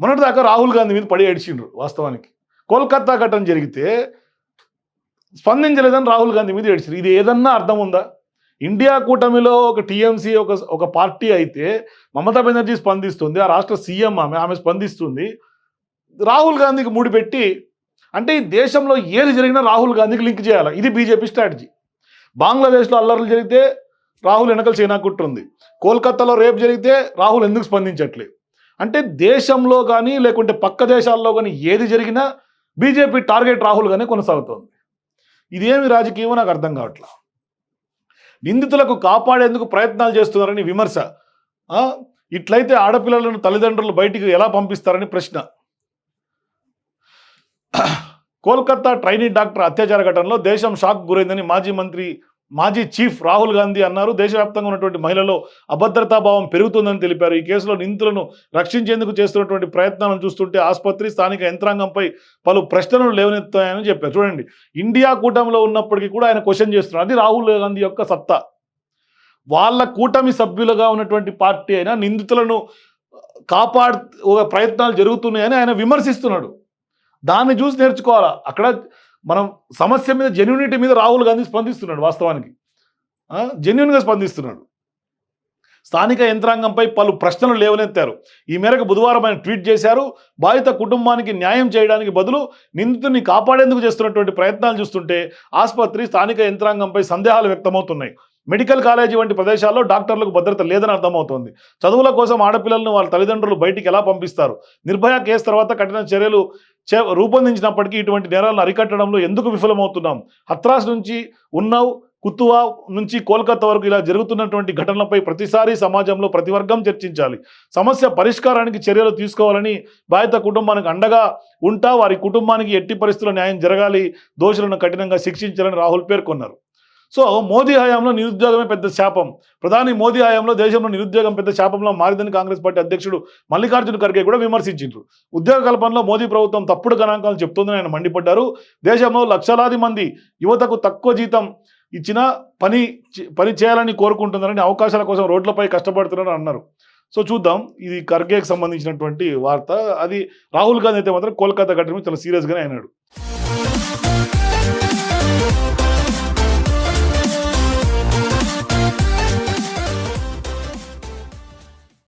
మొన్నటిదాకా రాహుల్ గాంధీ మీద పడి ఏడిచిండ్రు వాస్తవానికి. కోల్కతా ఘటన జరిగితే స్పందించలేదని రాహుల్ గాంధీ మీద ఏడిచారు ఇది ఏదన్నా అర్థం ఉందా? ఇండియా కూటమిలో ఒక టీఎంసీ ఒక ఒక పార్టీ అయితే మమతా బెనర్జీ స్పందిస్తుంది ఆ రాష్ట్ర సీఎం ఆమె ఆమె స్పందిస్తుంది. రాహుల్ గాంధీకి ముడిపెట్టి అంటే ఈ దేశంలో ఏది జరిగినా రాహుల్ గాంధీకి లింక్ చేయాలి? ఇది బీజేపీ స్ట్రాటజీ. బంగ్లాదేశ్లో అల్లర్లు జరిగితే రాహుల్ వెనకల చైనా కుట్టుంది కోల్కతాలో రేపు జరిగితే రాహుల్ ఎందుకు స్పందించట్లేదు? అంటే దేశంలో కానీ లేకుంటే పక్క దేశాల్లో కానీ ఏది జరిగినా బీజేపీ టార్గెట్ రాహుల్ గానే కొనసాగుతోంది. ఇదేమి రాజకీయమో నాకు అర్థం కావట్లా. నిందితులకు కాపాడేందుకు ప్రయత్నాలు చేస్తున్నారని విమర్శ. ఇట్లయితే ఆడపిల్లలను తల్లిదండ్రులు బయటికి ఎలా పంపిస్తారని ప్రశ్న. కోల్కతా ట్రైనీ డాక్టర్ అత్యాచార ఘటనలో దేశం షాక్ గురైందని మాజీ మంత్రి మాజీ చీఫ్ రాహుల్ గాంధీ అన్నారు దేశవ్యాప్తంగా ఉన్నటువంటి మహిళల్లో అభద్రతా భావం పెరుగుతుందని తెలిపారు. ఈ కేసులో నిందితులను రక్షించేందుకు చేస్తున్నటువంటి ప్రయత్నాలను చూస్తుంటే ఆసుపత్రి స్థానిక యంత్రాంగంపై పలు ప్రశ్నలు లేవనెత్తాయని చెప్పారు. చూడండి ఇండియా కూటమిలో ఉన్నప్పటికీ కూడా ఆయన క్వశ్చన్ చేస్తున్నారు. అది రాహుల్ గాంధీ యొక్క సత్తా. వాళ్ళ కూటమి సభ్యులుగా ఉన్నటువంటి పార్టీ అయినా నిందితులను కాపాడు ఒక ప్రయత్నాలు జరుగుతున్నాయని ఆయన విమర్శిస్తున్నాడు. దాన్ని చూసి నేర్చుకోవాలా? అక్కడ మనం సమస్య మీద జెన్యునిటీ మీద రాహుల్ గాంధీ స్పందిస్తున్నాడు వాస్తవానికి. జెన్యున్గా స్పందిస్తున్నాడు. స్థానిక యంత్రాంగంపై పలు ప్రశ్నలు లేవనెత్తారు. ఈ మేరకు బుధవారం ఆయన ట్వీట్ చేశారు. బాధిత కుటుంబానికి న్యాయం చేయడానికి బదులు నిందితుడిని కాపాడేందుకు చేస్తున్నటువంటి ప్రయత్నాలు చూస్తుంటే ఆసుపత్రి స్థానిక యంత్రాంగంపై సందేహాలు వ్యక్తమవుతున్నాయి. మెడికల్ కాలేజీ వంటి ప్రదేశాల్లో డాక్టర్లకు భద్రత లేదని అర్థమవుతోంది. చదువుల కోసం ఆడపిల్లలను వాళ్ళ తల్లిదండ్రులు బయటికి ఎలా పంపిస్తారు? నిర్భయ కేసు తర్వాత కఠిన చర్యలు చే రూపొందించినప్పటికీ ఇటువంటి నేరాలను అరికట్టడంలో ఎందుకు విఫలమవుతున్నాం? హత్రాస్ నుంచి ఉన్నావు కుతువా నుంచి కోల్కతా వరకు ఇలా జరుగుతున్నటువంటి ఘటనలపై ప్రతిసారి సమాజంలో ప్రతి వర్గం చర్చించాలి. సమస్య పరిష్కారానికి చర్యలు తీసుకోవాలని బాధిత కుటుంబానికి అండగా ఉంటా వారి కుటుంబానికి ఎట్టి పరిస్థితుల్లో న్యాయం జరగాలి దోషులను కఠినంగా శిక్షించాలని రాహుల్ పేర్కొన్నారు. సో మోదీ హయాంలో నిరుద్యోగమే పెద్ద శాపం. ప్రధాని మోదీ హయాంలో దేశంలో నిరుద్యోగం పెద్ద శాపంలో మారిందని కాంగ్రెస్ పార్టీ అధ్యక్షుడు మల్లికార్జున ఖర్గే కూడా విమర్శించారు ఉద్యోగ కల్పనలో మోదీ ప్రభుత్వం తప్పుడు గణాంకాలు చెప్తుందని ఆయన మండిపడ్డారు. దేశంలో లక్షలాది మంది యువతకు తక్కువ జీతం ఇచ్చిన పని పని చేయాలని కోరుకుంటున్నారని అవకాశాల కోసం రోడ్లపై కష్టపడుతున్నారని అన్నారు. సో చూద్దాం ఇది ఖర్గేకి సంబంధించినటువంటి వార్త. అది రాహుల్ గాంధీ అయితే మాత్రం కోల్కతా ఘటన చాలా సీరియస్గానే అయినాడు.